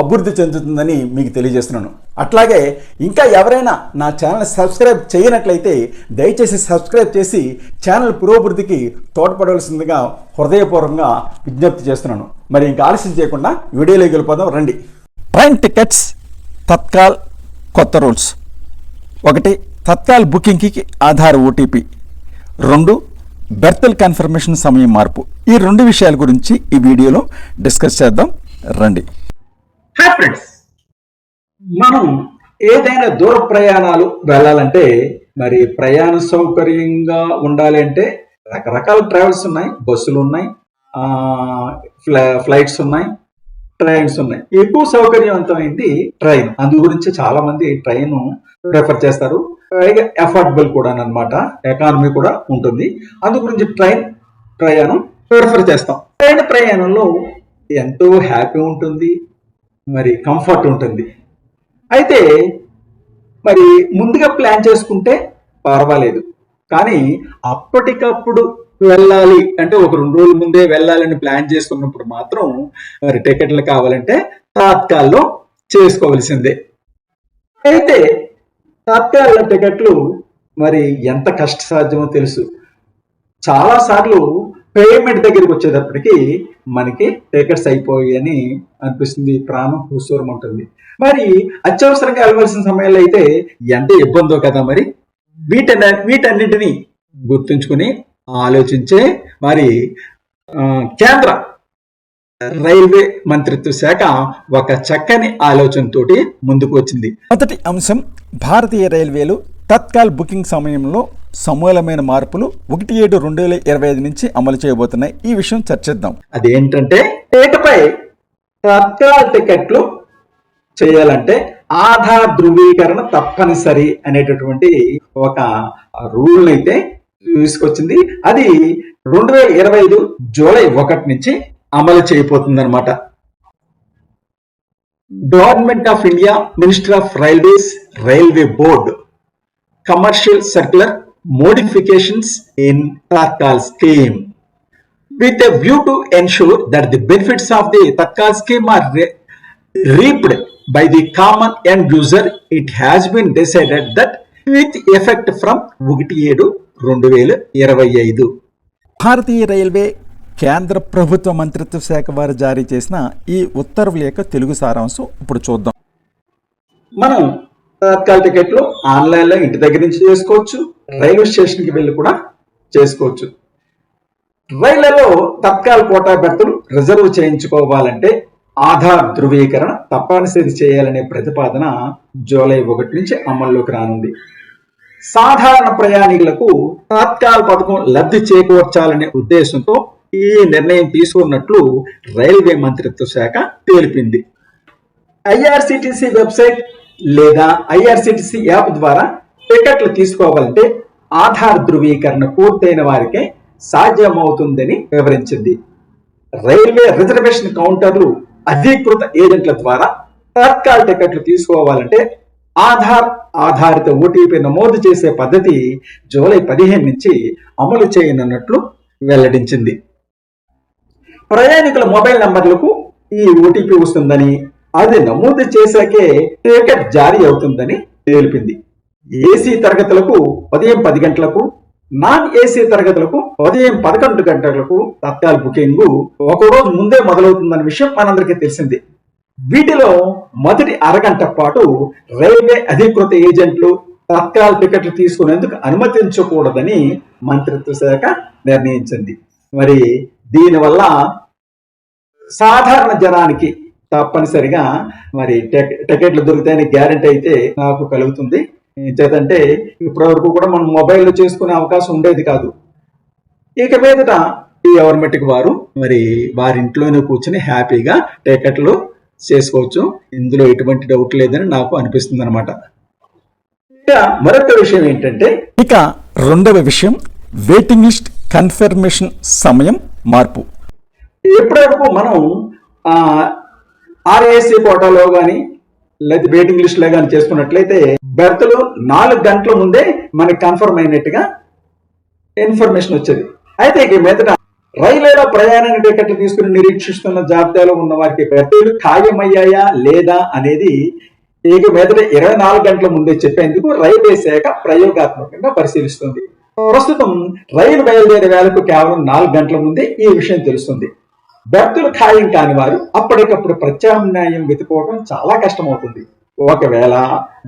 అభివృద్ధి చెందుతుందని మీకు తెలియజేస్తున్నాను. అట్లాగే ఇంకా ఎవరైనా నా ఛానల్ సబ్స్క్రైబ్ చేయనట్లయితే దయచేసి సబ్స్క్రైబ్ చేసి ఛానల్ పురోభివృద్ధికి తోడ్పడవలసిందిగా హృదయపూర్వకంగా విజ్ఞప్తి చేస్తున్నాను. మరి ఇంకా ఆలస్యం చేయకుండా వీడియోలోకి వెళ్ళిపోదాం రండి. ట్రైన్ టికెట్స్ తత్కాల్ కొత్త రూల్స్. ఒకటి తత్కాల్ బుకింగ్కి ఆధార్ ఓటీపీ రెండు బెర్తల్ కన్ఫర్మేషన్ సమయం మార్పు. ఈ రెండు విషయాల గురించి ఈ వీడియోలో డిస్కస్ చేద్దాం. రండి. హాయ్ ఫ్రెండ్స్ మనం ఏదైనా దూర ప్రయాణాలు వెళ్ళాలంటే మరి ప్రయాణ సౌకర్యంగా ఉండాలి అంటే రకరకాల ట్రావెల్స్ ఉన్నాయి. బస్సులు ఉన్నాయి. ఫ్లై- ఫ్లైట్స్ ఉన్నాయి. ట్రైన్స్ ఉన్నాయి. ఎక్కువ సౌకర్యవంతమైంది ట్రైన్ అందు గురించి చాలా మంది ట్రైన్ ప్రిఫర్ చేస్తారు. పైగా అఫోర్డబుల్ కూడా అనమాట ఎకానమీ కూడా ఉంటుంది. అందు గురించి ట్రైన్ ప్రయాణం ప్రిఫర్ చేస్తాం. ట్రైన్ ప్రయాణంలో ఎంతో హ్యాపీ ఉంటుంది. మరి కంఫర్ట్ ఉంటుంది. అయితే మరి ముందుగా ప్లాన్ చేసుకుంటే పర్వాలేదు. కానీ అప్పటికప్పుడు వెళ్ళాలి అంటే ఒక రెండు రోజుల ముందే వెళ్ళాలని ప్లాన్ చేసుకున్నప్పుడు మాత్రం మరి టికెట్లు కావాలంటే తాత్కాల్లో చేసుకోవలసిందే. అయితే తాత్కాల టికెట్లు మరి ఎంత కష్టసాధ్యమో తెలుసు. చాలాసార్లు పేమెంట్ దగ్గరికి వచ్చేటప్పటికి మనకి టికెట్స్ అయిపోయి అని అనిపిస్తుంది. ప్రాణం హుసూరం ఉంటుంది. మరి అత్యవసరంగా వెళ్ళవలసిన సమయంలో అయితే ఎంత ఇబ్బందో కదా మరి. వీటన్ని వీటన్నింటినీ గుర్తుంచుకుని ఆలోచించే మరి కేంద్ర రైల్వే మంత్రిత్వ శాఖ ఒక చక్కని ఆలోచనతోటి ముందుకు వచ్చింది. మొదటి అంశం భారతీయ రైల్వేలు తత్కాల్ బుకింగ్ సమయంలో సమూలమైన మార్పులు ఒకటి ఏడు రెండు వేల ఇరవై ఐదు నుంచి అమలు చేయబోతున్నాయి. ఈ విషయం చర్చిద్దాం. అదేంటంటే ఇకపై తత్కాల టికెట్లు చేయాలంటే ఆధార్ ధృవీకరణ తప్పనిసరి అనేటటువంటి ఒక రూల్ అయితే తీసుకొచ్చింది. అది రెండు వేల ఇరవై ఐదు జూలై ఒకటి నుంచి అమలు చేయబోతుంది అనమాట government of India minister of railways railway board commercial circular modifications in Tatkal scheme with a view to ensure that the benefits of the Tatkal scheme are re- reaped by the common end user, it has been decided that with effect from ఒకటి ఏడు రెండు వేల ఇరవై ఐదు భారతీయ railway కేంద్ర ప్రభుత్వ మంత్రిత్వ శాఖ వారు జారీ చేసిన ఈ ఉత్తర్వుల యొక్క తెలుగు సారాంశం ఇప్పుడు చూద్దాం మనం తత్కాల్ టికెట్లు ఆన్లైన్లో ఇంటి దగ్గర నుంచి చేసుకోవచ్చు. రైల్వే స్టేషన్కి వెళ్ళి కూడా చేసుకోవచ్చు. రైళ్ళలో తత్కాల్ కోటా బెర్తులు రిజర్వ్ చేయించుకోవాలంటే ఆధార్ ధృవీకరణ తప్పనిసరి చేయాలనే ప్రతిపాదన జూలై ఒకటి నుంచి అమల్లోకి రానుంది. సాధారణ ప్రయాణికులకు తాత్కాల్ పథకం లబ్ధి చేకూర్చాలనే ఉద్దేశంతో ఈ నిర్ణయం తీసుకున్నట్లు రైల్వే మంత్రిత్వ శాఖ తెలిపింది. ఐఆర్సిటిసి వెబ్సైట్ లేదా ఐఆర్సిటిసి యాప్ ద్వారా టికెట్లు తీసుకోవాలంటే ఆధార్ ధృవీకరణ పూర్తయిన వారికే సాధ్యమవుతుందని వివరించింది. రైల్వే రిజర్వేషన్ కౌంటర్లు అధీకృత ఏజెంట్ల ద్వారా తత్కాల్ టికెట్లు తీసుకోవాలంటే ఆధార్ ఆధారిత ఓటీపీ నమోదు చేసే పద్ధతి జూలై పదిహేను నుంచి అమలు చేయనున్నట్లు వెల్లడించింది. ప్రయాణికుల మొబైల్ నంబర్లకు ఈ ఓటీపీ వస్తుందని అది నమోదు చేశాకే టికెట్ జారీ అవుతుందని తెలిపింది. ఏసీ తరగతులకు ఉదయం పది గంటలకు నాన్ ఏసీ తరగతులకు ఉదయం పదకొండు గంటలకు తత్కాల బుకింగ్ ఒక రోజు ముందే మొదలవుతుందన్న విషయం మనందరికీ తెలిసింది. వీటిలో మొదటి అరగంట పాటు రైల్వే అధికృత ఏజెంట్లు తత్కాల్ టికెట్లు తీసుకునేందుకు అనుమతించకూడదని మంత్రిత్వ శాఖ నిర్ణయించింది. మరి దీనివల్ల సాధారణ జనానికి తప్పనిసరిగా మరి టికె- టికెట్లు దొరుకుతాయని గ్యారెంటీ అయితే నాకు కలుగుతుంది. చేతంటే ఇప్పటి వరకు కూడా మనం మొబైల్లో చేసుకునే అవకాశం ఉండేది కాదు. ఇక మీదట ఈ గవర్నమెంట్కి వారు మరి వారి ఇంట్లోనే కూర్చుని హ్యాపీగా టికెట్లు చేసుకోవచ్చు. ఇందులో ఎటువంటి డౌట్ లేదని నాకు అనిపిస్తుంది అనమాట ఇక మరొక విషయం ఏంటంటే ఇక రెండవ విషయం వెయిటింగ్ లిస్ట్ కన్ఫర్మేషన్ సమయం మార్పు. ఇప్పటివరకు మనం ఆర్ఏసీ కోటాలో కానీ లేదా వెయిటింగ్ లిస్ట్లో కానీ చేసుకున్నట్లయితే బెర్త్లు నాలుగు గంటల ముందే మనకి కన్ఫర్మ్ అయినట్టుగా ఇన్ఫర్మేషన్ వచ్చేది. అయితే ఇక మీదట రైలులో ప్రయాణ టికెట్లు తీసుకుని నిరీక్షిస్తున్న జాబితాలో ఉన్న వారికి బెర్తీలు ఖాయమయ్యాయా లేదా అనేది ఇక మీదట ఇరవై నాలుగు గంటల ముందే చెప్పేందుకు రైల్వే శాఖ ప్రయోగాత్మకంగా పరిశీలిస్తుంది. ప్రస్తుతం రైలు బయలుదేరే వేళకు కేవలం నాలుగు గంటల ముందే ఈ విషయం తెలుస్తుంది. బెర్తులు ఖాయం కాని వారు అప్పటికప్పుడు ప్రత్యామ్నాయం వెతుకోవడం చాలా కష్టమవుతుంది. ఒకవేళ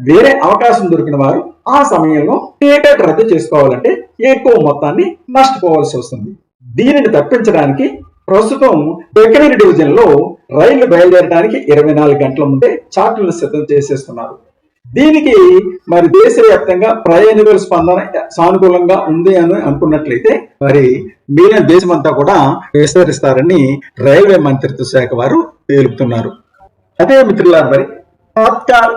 వేరే అవకాశం దొరికిన వారు ఆ సమయంలో టికెట్ రద్దు చేసుకోవాలంటే ఎక్కువ మొత్తాన్ని నష్టపోవాల్సి వస్తుంది. దీనిని తప్పించడానికి ప్రస్తుతం దక్షిణ డివిజన్లో రైళ్ళు బయలుదేరడానికి ఇరవై నాలుగు గంటల ముందే చార్టులను సిద్ధం చేసేస్తున్నారు. దీనికి మరి దేశవ్యాప్తంగా ప్రయాణికుల స్పందన సానుకూలంగా ఉంది అని అనుకున్నట్లయితే మరి మీరే దేశమంతా కూడా విస్తరిస్తారని రైల్వే మంత్రిత్వ శాఖ వారు తెలుపుతున్నారు అదే మిత్రులారు మరి తాత్కాల్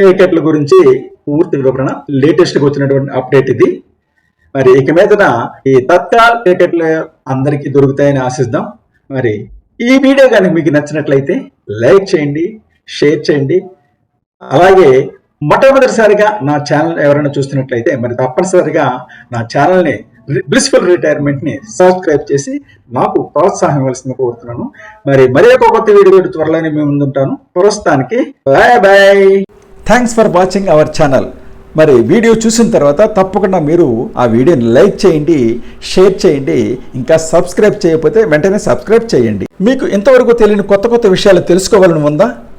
టికెట్ల గురించి పూర్తి వివరణ లేటెస్ట్గా వచ్చినటువంటి అప్డేట్ ఇది. మరి ఇక మీదట ఈ తత్కాల్ టికెట్లు అందరికీ దొరుకుతాయని ఆశిద్దాం. మరి ఈ వీడియో కనుక మీకు నచ్చినట్లయితే లైక్ చేయండి షేర్ చేయండి. అలాగే మొట్టమొదటిసారిగా నా ఛానల్ ఎవరైనా చూస్తున్నట్లయితే మరి తప్పనిసరిగా నా ఛానల్ని బ్లిస్ఫుల్ రిటైర్మెంట్ని సబ్స్క్రైబ్ చేసి నాకు ప్రోత్సాహం ఇవ్వాల్సింది కోరుతున్నాను. మరి మరి ఒక కొత్త వీడియో త్వరలోనే మేము ముందుంటాను. ప్రస్తుతానికి bye bye thanks for watching our channel మరి వీడియో చూసిన తర్వాత తప్పకుండా మీరు ఆ వీడియోని లైక్ చేయండి షేర్ చేయండి ఇంకా సబ్స్క్రైబ్ చేయకపోతే వెంటనే సబ్స్క్రైబ్ చేయండి. మీకు ఇంతవరకు తెలియని కొత్త కొత్త విషయాలు తెలుసుకోవాలని ఉందా?